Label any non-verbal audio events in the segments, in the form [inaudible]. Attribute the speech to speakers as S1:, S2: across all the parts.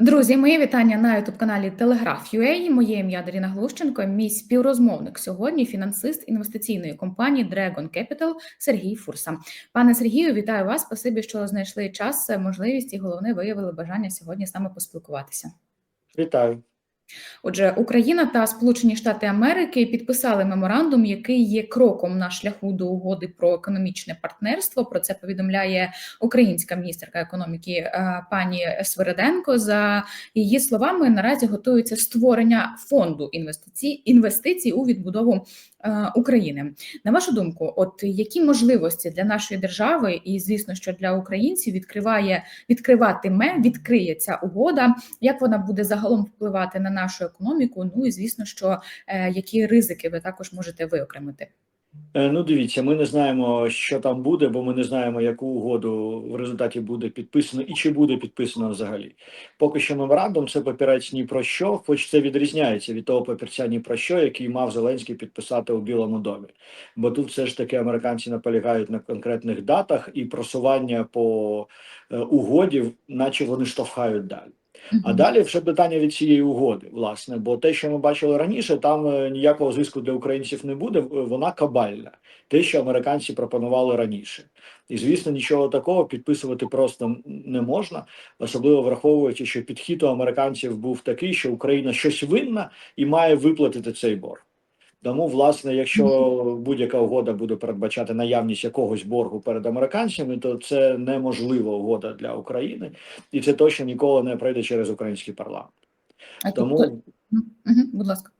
S1: Друзі, моє вітання на youtube каналі Telegraph.ua. Моє ім'я Даріна Глущенко, мій співрозмовник сьогодні, фінансист інвестиційної компанії Dragon Capital Сергій Фурса. Пане Сергію, вітаю вас. Спасибі, що знайшли час, можливість і головне виявили бажання сьогодні саме поспілкуватися.
S2: Вітаю.
S1: Отже, Україна та Сполучені Штати Америки підписали меморандум, який є кроком на шляху до угоди про економічне партнерство. Про це повідомляє українська міністерка економіки е, пані Свириденко. За її словами, наразі готується створення фонду інвестицій інвестицій у відбудову України. На вашу думку, от які можливості для нашої держави, і звісно, що для українців відкриває відкриватиме, відкриє ця угода, як вона буде загалом впливати на нашу економіку? Ну і звісно, що е, які ризики ви також можете виокремити.
S2: Е, Ну, дивіться, ми не знаємо, що там буде, бо ми не знаємо, яку угоду в результаті буде підписано і чи буде підписано взагалі. Поки що меморандум це папірець ні про що, хоч це відрізняється від того папірця ні про що, який мав Зеленський підписати у Білому домі. Бо тут все ж таки американці наполягають на конкретних датах і просування по е, угоді, наче вони штовхають далі. А далі вже питання від цієї угоди, власне, бо те, що ми бачили раніше, там е, ніякого зв'язку для українців не буде. Вона кабальна, те, що американці пропонували раніше, і звісно, нічого такого підписувати просто не можна, особливо враховуючи, що підхід у американців був такий, що Україна щось винна і має виплатити цей борг. Тому, власне, якщо будь-яка угода буде передбачати наявність якогось боргу перед американцями, то це неможлива угода для України, і це точно ніколи не пройде через український парламент.
S1: А
S2: Тому,
S1: будь ласка.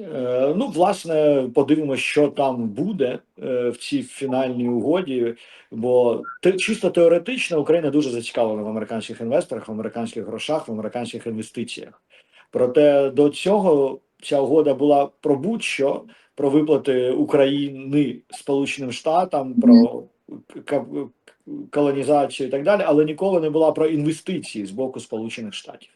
S2: е, ну, власне, подивимося, що там буде е, в цій фінальній угоді. Бо те, чисто теоретично Україна дуже зацікавлена в американських інвесторах, в американських грошах, в американських інвестиціях. Проте до цього ця угода була про будь-що, про виплати України Сполученим Штатам, про колонізацію і так далі, але ніколи не була про інвестиції з боку Сполучених Штатів.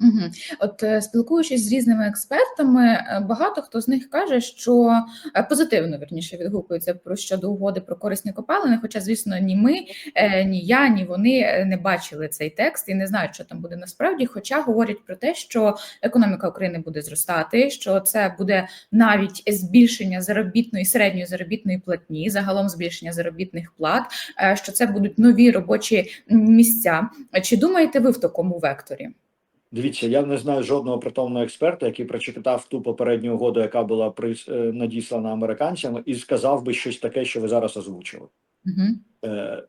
S1: Угу. От е, спілкуючись з різними експертами, е, багато хто з них каже, що е, позитивно вірніше відгукується про щодо угоди про корисні копалини. Хоча, звісно, ні ми, ні я, ні вони не бачили цей текст і не знають, що там буде насправді. Хоча говорять про те, що економіка України буде зростати, що це буде навіть збільшення заробітної середньої заробітної платні, загалом збільшення заробітних плат, що це будуть нові робочі місця. Чи думаєте ви в такому векторі?
S2: Дивіться, я не знаю жодного притомного експерта, який прочитав ту попередню угоду, яка була прис- е, надіслана американцями, і сказав би щось таке, що ви зараз озвучили.
S1: Угу.
S2: Е,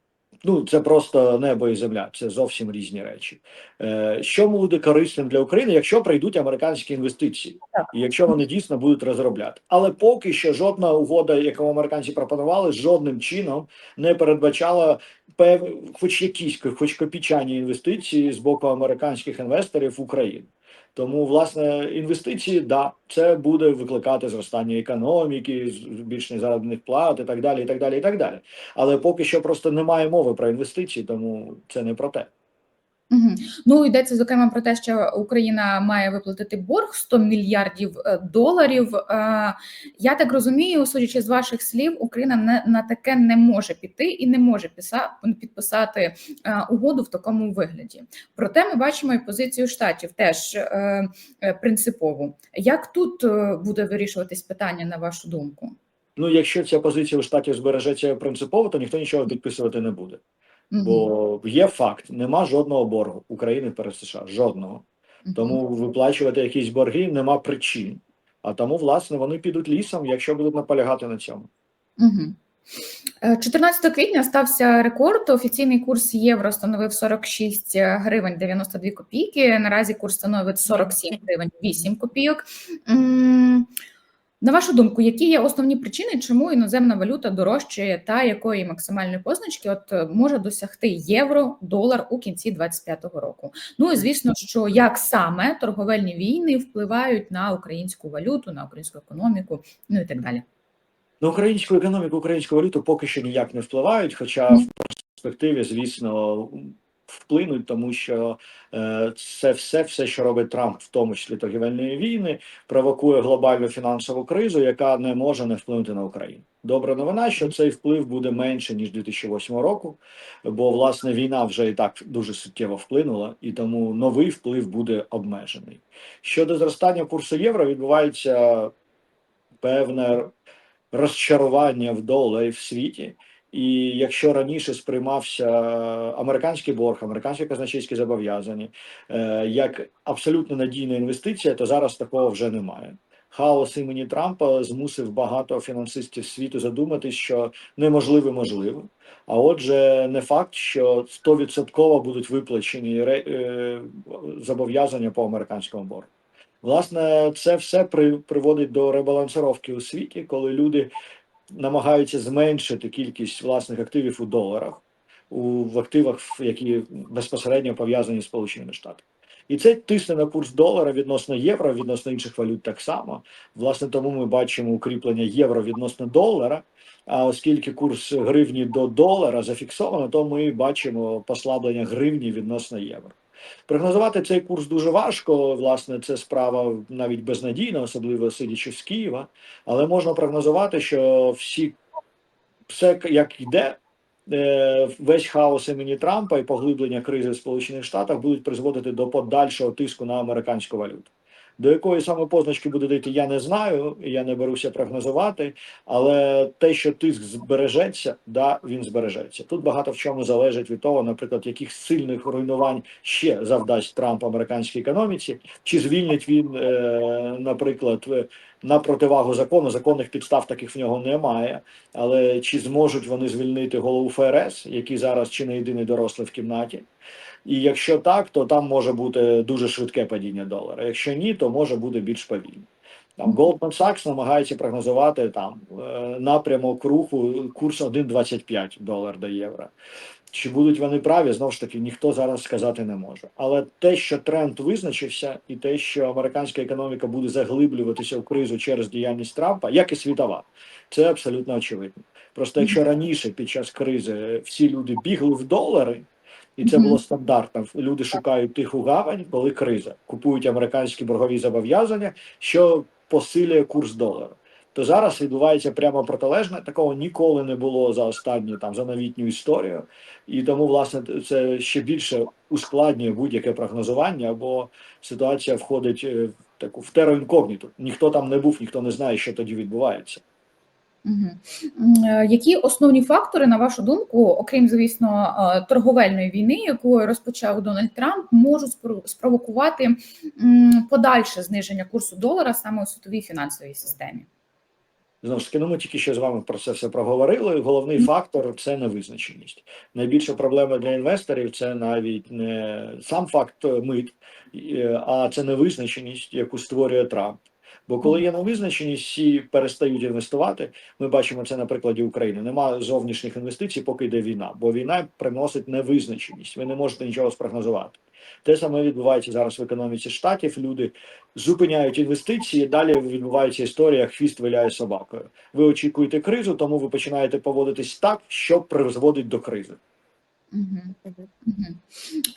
S2: ну, це просто небо і земля, це зовсім різні речі. Е, що буде корисним для України, якщо прийдуть американські інвестиції, і якщо вони дійсно будуть розробляти. Але поки що жодна угода, яку американці пропонували, жодним чином не передбачала пев, хоч якісь, хоч копійчані інвестиції з боку американських інвесторів в Україну. Тому, власне, інвестиції, да, це буде викликати зростання економіки, збільшення заробітних плат і так далі, і так далі, і так далі. Але поки що просто немає мови про інвестиції, тому це не про те.
S1: Угу. Ну йдеться зокрема про те, що Україна має виплатити борг 100 мільярдів е, доларів. Е, Я так розумію, судячи з ваших слів, Україна не на таке не може піти і не може писа- підписати е, угоду в такому вигляді. Проте ми бачимо і позицію штатів теж принципову. Як тут буде вирішуватись питання на вашу думку?
S2: Ну, якщо ця позиція у штатів збережеться принципово, то ніхто нічого підписувати не буде. Бо є факт: нема жодного боргу України перед США. Жодного. Тому виплачувати якісь борги нема причин. А тому, власне, вони підуть лісом, якщо будуть наполягати на цьому.
S1: Угу. 14 квітня стався рекорд. Офіційний курс євро становив 46 гривень 92 копійки. Наразі курс становить 47 гривень 8 копійок. На вашу думку, які є основні причини, чому іноземна валюта дорожчає та якої максимальної позначки от е, може досягти євро, долар у кінці 2025 року? Ну і звісно, що як саме торговельні війни впливають на українську валюту, на українську економіку, ну і так далі.
S2: На українську економіку, українську валюту поки що ніяк не впливають, хоча в перспективі, звісно, вплинуть, тому що е, це все, все, що робить Трамп, в тому числі торгівельної війни, провокує глобальну фінансову кризу, яка не може не вплинути на Україну. Добра новина, що цей вплив буде менше ніж 2008 року, бо власне війна вже і так дуже суттєво вплинула, і тому новий вплив буде обмежений. Щодо зростання курсу євро, відбувається певне розчарування в доларі в світі. І якщо раніше сприймався американський борг, американські казначейські зобов'язання е, як абсолютно надійна інвестиція, то зараз такого вже немає. Хаос імені Трампа змусив багато фінансистів світу задуматись, що неможливе можливо. А отже, не факт, що 100% будуть виплачені е, зобов'язання по американському боргу. Власне, це все приводить до ребалансировки у світі, коли люди намагаються зменшити кількість власних активів у доларах, у в активах, які безпосередньо пов'язані з Сполученими Штатами. І це тисне на курс долара відносно євро, відносно інших валют так само. Власне, тому ми бачимо укріплення євро відносно долара. А оскільки курс гривні до долара зафіксовано, то ми бачимо послаблення гривні відносно євро. Прогнозувати цей курс дуже важко. Власне, це справа навіть безнадійна, особливо сидячи з Києва. Але можна прогнозувати, що всі все як йде, е, весь хаос імені Трампа і поглиблення кризи в Сполучених Штатах будуть призводити до подальшого тиску на американську валюту. До якої саме позначки буде дійти, я не знаю, я не беруся прогнозувати. Але те, що тиск збережеться, да, він збережеться. Тут багато в чому залежить від того, наприклад, яких сильних руйнувань ще завдасть Трамп американській економіці, чи звільнить він, е, наприклад, е, на противагу закону. Законних підстав таких в нього немає. Але чи зможуть вони звільнити голову ФРС, який зараз чи не єдиний дорослий в кімнаті? І якщо так, то там може бути дуже швидке падіння долара. Якщо ні, то може бути більш повільне. Там Goldman Sachs намагається прогнозувати там е, напрямок руху курс 1,25 долар до євро. Чи будуть вони праві, знову ж таки ніхто зараз сказати не може. Але те, що тренд визначився, і те, що американська економіка буде заглиблюватися в кризу через діяльність Трампа, як і світова, це абсолютно очевидно. Просто якщо раніше під час кризи всі люди бігли в долари. І це було стандартно. Люди шукають тиху гавань, коли криза, купують американські боргові зобов'язання, що посилює курс долара. То зараз відбувається прямо протилежне. Такого ніколи не було за останню там за новітню історію, і тому власне це ще більше ускладнює будь-яке прогнозування, бо ситуація входить е, в таку в тероінкогніту. Ніхто там не був, ніхто не знає, що тоді відбувається.
S1: Е, Які основні фактори, на вашу думку, окрім звісно е, торговельної війни, яку розпочав Дональд Трамп, можуть спро- спровокувати подальше зниження курсу долара саме у світовій фінансовій системі?
S2: Знову ж таки, ну ми тільки що з вами про це все проговорили. Головний фактор це невизначеність. Найбільша проблема для інвесторів це навіть не сам факт мит, е, а це невизначеність, яку створює Трамп. Бо коли є невизначеність, всі перестають інвестувати. Ми бачимо це на прикладі України. Нема зовнішніх інвестицій, поки йде війна, бо війна приносить невизначеність. Ви не можете нічого спрогнозувати. Те саме відбувається зараз в економіці штатів. Люди зупиняють інвестиції. Далі відбувається історія, як хвіст виляє собакою. Ви очікуєте кризу, тому ви починаєте поводитись так, що призводить до кризи.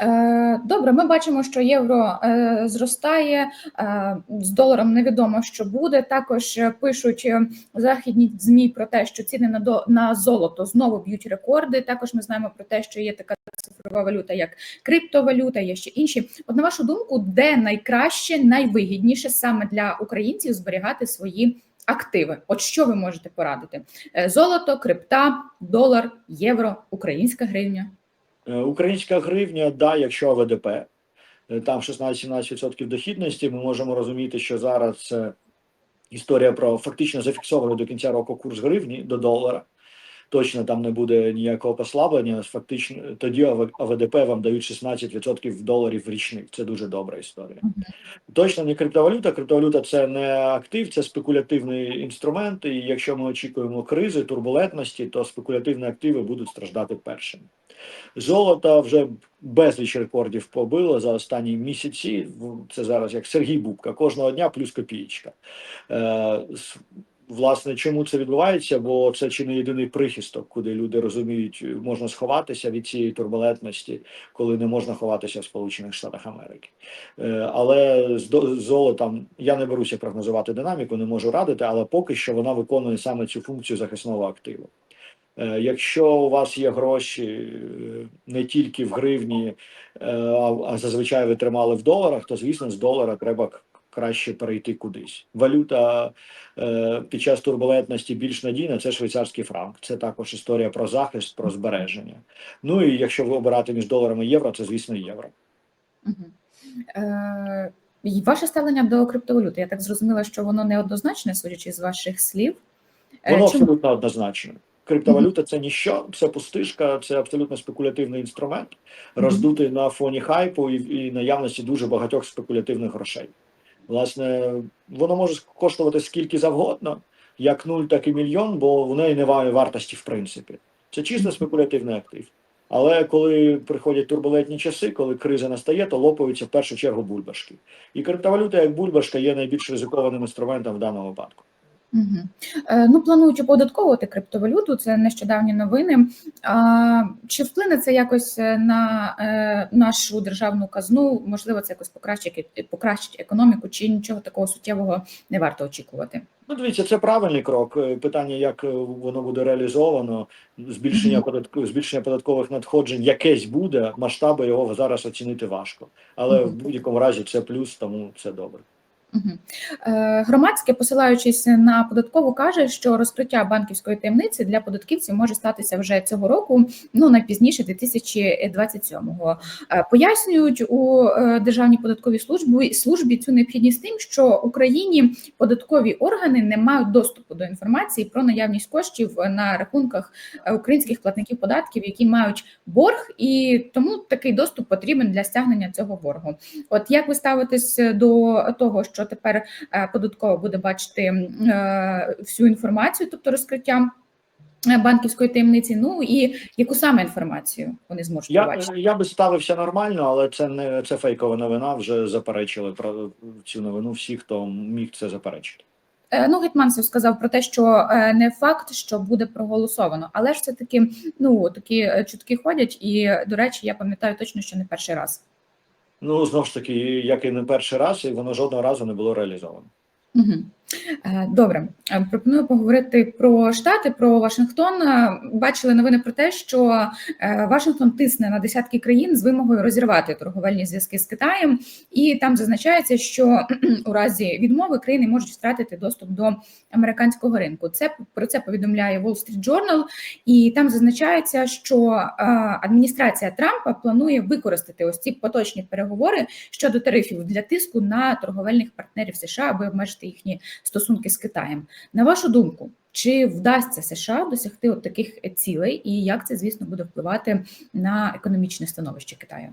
S1: Е, Добре, ми бачимо, що євро е, зростає е, з доларом. Невідомо, що буде. Також пишуть західні змі про те, що ціни на до на золото знову б'ють рекорди. Також ми знаємо про те, що є така цифрова валюта, як криптовалюта, є ще інші. От на вашу думку, де найкраще, найвигідніше саме для українців зберігати свої активи? От що ви можете порадити? Золото, крипта, долар, євро, українська гривня.
S2: Е, Українська гривня, да, якщо АВДП, е, там 16-17% дохідності, ми можемо розуміти, що зараз історія про фактично зафіксований до кінця року курс гривні до долара. Точно там не буде ніякого послаблення. Фактично, тоді АВДП вам дають 16% доларів річних. Це дуже добра історія. Точно не криптовалюта. Криптовалюта це не актив, це спекулятивний інструмент. І якщо ми очікуємо кризи, турбулентності, то спекулятивні активи будуть страждати першими. Золото вже безліч рекордів побило за останні місяці. Це зараз як Сергій Бубка. Кожного дня плюс копієчка. Е, власне, чому це відбувається? Бо це чи не єдиний прихисток, куди люди розуміють, можна сховатися від цієї турбулентності, коли не можна ховатися в Сполучених Штатах Америки. Е, Але з золотом я не беруся прогнозувати динаміку, не можу радити, але поки що вона виконує саме цю функцію захисного активу. Е, Якщо у вас є гроші е, не тільки в гривні, е, а зазвичай ви тримали в доларах, то звісно з долара треба краще перейти кудись. Валюта е, під час турбулентності більш надійна це швейцарський франк. Це також історія про захист, про збереження. Ну і якщо ви обирати між доларами і євро, це звісно євро.
S1: Мгм. Е, Ваше ставлення до криптовалюти, я так зрозуміла, що воно неоднозначне, судячи з ваших слів. Е,
S2: Воно
S1: чому?
S2: абсолютно однозначно. Криптовалюта це ніщо, це пустишка, це абсолютно спекулятивний інструмент, роздутий на фоні хайпу і, і наявності дуже багатьох спекулятивних грошей. Власне, воно може коштувати скільки завгодно, як нуль, так і мільйон, бо в неї немає вартості в принципі. Це чисто спекулятивний актив. Але коли приходять турбулентні часи, коли криза настає, то лопаються в першу чергу бульбашки. І криптовалюта, як бульбашка, є найбільш ризикованим інструментом в даному випадку.
S1: Е, Ну, планують оподатковувати криптовалюту, це нещодавні новини. А, чи вплине це якось е, на е, нашу державну казну? Можливо, це якось покращить, покращить економіку, чи нічого такого суттєвого не варто очікувати?
S2: Ну, дивіться, це правильний крок. Питання, як воно буде реалізовано, збільшення податку, збільшення податкових надходжень якесь буде. Масштаби його зараз оцінити важко. Але в будь-якому разі це плюс, тому це добре.
S1: Е, Громадське, посилаючись на податкову, каже, що розкриття банківської таємниці для податківців може статися вже цього року, ну найпізніше 2027-го. Е, Пояснюють у е, Державній податковій службі службі цю необхідність тим, що Україні податкові органи не мають доступу до інформації про наявність коштів на рахунках українських платників податків, які мають борг, і тому такий доступ потрібен для стягнення цього боргу. От як ви ставитесь до того, що тепер е, податкова буде бачити е, всю інформацію, тобто розкриття е, банківської таємниці? Ну і яку саме інформацію вони зможуть
S2: Я,
S1: побачити?
S2: я би ставився нормально, але це не це фейкова новина. Вже заперечили про цю новину. Всі, хто міг це заперечити.
S1: Ну, Гетманцев сказав про те, що не факт, що буде проголосовано, але ж все таки ну такі чутки ходять. І до речі, я пам'ятаю точно, що не перший раз.
S2: Ну знову ж таки, як і не перший раз, і воно жодного разу не було реалізовано.
S1: Угу. Добре, Е, пропоную поговорити про штати, про Вашингтон. Е, Бачили новини про те, що е, Вашингтон тисне на десятки країн з вимогою розірвати торговельні зв'язки з Китаєм, і там зазначається, що [clears throat] у разі відмови країни можуть втратити доступ до американського ринку. Це про це повідомляє Wall Street Journal, і там зазначається, що е, адміністрація Трампа планує використати ось ці поточні переговори щодо тарифів для тиску на торговельних партнерів США, аби обмежити їхні стосунки з Китаєм. На вашу думку, чи вдасться США досягти от таких цілей, і як це, звісно, буде впливати на економічне становище Китаю?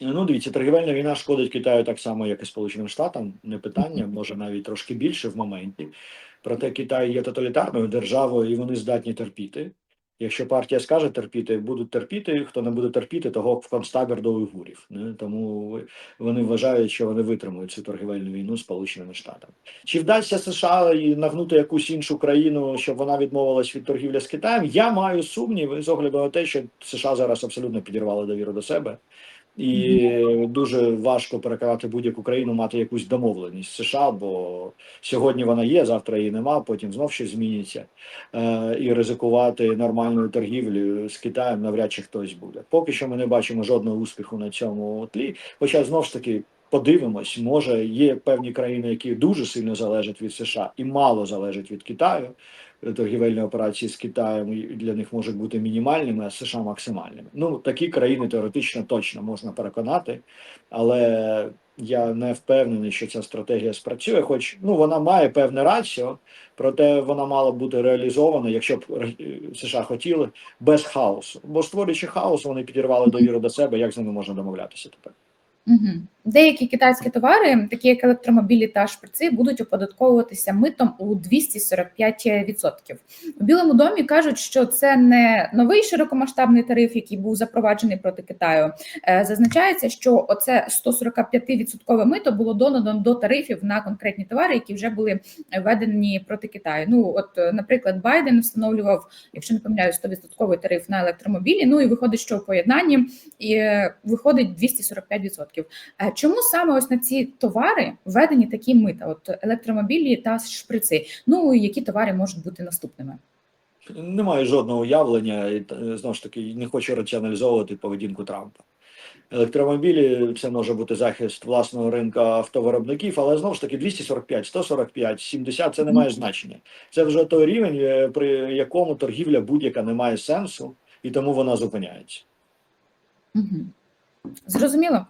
S2: Ну, дивіться, торгівельна війна шкодить Китаю так само, як і Сполученим Штатам. Не питання, може навіть трошки більше в моменті. Проте Китай є тоталітарною державою, і вони здатні терпіти. Якщо партія скаже терпіти, будуть терпіти. Хто не буде терпіти, того в концтабір до уйгурів. Не? Тому вони вважають, що вони витримують цю торгівельну війну з Сполученими Штатами. Чи вдасться США нагнути якусь іншу країну, щоб вона відмовилась від торгівлі з Китаєм? Я маю сумніви з огляду на те, що США зараз абсолютно підірвали довіру до себе. І дуже важко переконати будь-яку країну мати якусь домовленість США, бо сьогодні вона є, завтра її нема, потім знов щось зміниться. Е, і ризикувати нормальною торгівлею з Китаєм навряд чи хтось буде. Поки що ми не бачимо жодного успіху на цьому тлі. Хоча знов ж таки подивимось, може є певні країни, які дуже сильно залежать від США і мало залежать від Китаю. Торгівельні операції з Китаєм для них можуть бути мінімальними, а США максимальними. Ну такі країни теоретично точно можна переконати, але я не впевнений, що ця стратегія спрацює. Хоч ну вона має певне раціо, проте вона мала б бути реалізована, якщо б е, США хотіли, без хаосу. Бо створюючи хаос, вони підірвали довіру до себе. Як з ними можна домовлятися тепер?
S1: Угу. Деякі китайські товари, такі як електромобілі та шприци, будуть оподатковуватися митом у 245%. У Білому домі кажуть, що це не новий широкомасштабний тариф, який був запроваджений проти Китаю. Е, Зазначається, що оце 145% мито було додано до тарифів на конкретні товари, які вже були введені проти Китаю. Ну от, е, наприклад, Байден встановлював, якщо не помиляю, 100% тариф на електромобілі. Ну і виходить, що в поєднанні і е, виходить 245%. Чому саме ось на ці товари введені такі мита? От електромобілі та шприци? Ну і які товари можуть бути наступними?
S2: Немає жодного уявлення, і е, знову ж таки не хочу раціоналізовувати поведінку Трампа. Електромобілі це може бути захист власного ринку автовиробників, але знову ж таки 245, 145, 70 це не має значення. Це вже той рівень, е, при якому торгівля будь-яка не має сенсу, і тому вона зупиняється.
S1: Угу. Зрозуміло.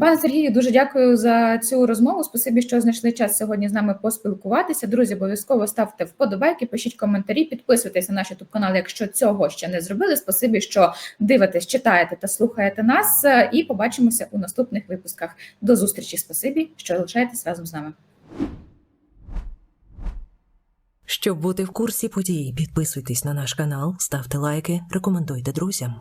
S1: Пане Сергію, дуже дякую за цю розмову. Спасибі, що знайшли час сьогодні з нами поспілкуватися. Друзі, обов'язково ставте вподобайки, пишіть коментарі, підписуйтесь на наш youtube канал, якщо цього ще не зробили. Спасибі, що дивитесь, читаєте та слухаєте нас. І побачимося у наступних випусках. До зустрічі. Спасибі, що залишаєтесь разом з нами.
S3: Щоб бути в курсі подій, підписуйтесь на наш канал, ставте лайки, рекомендуйте друзям.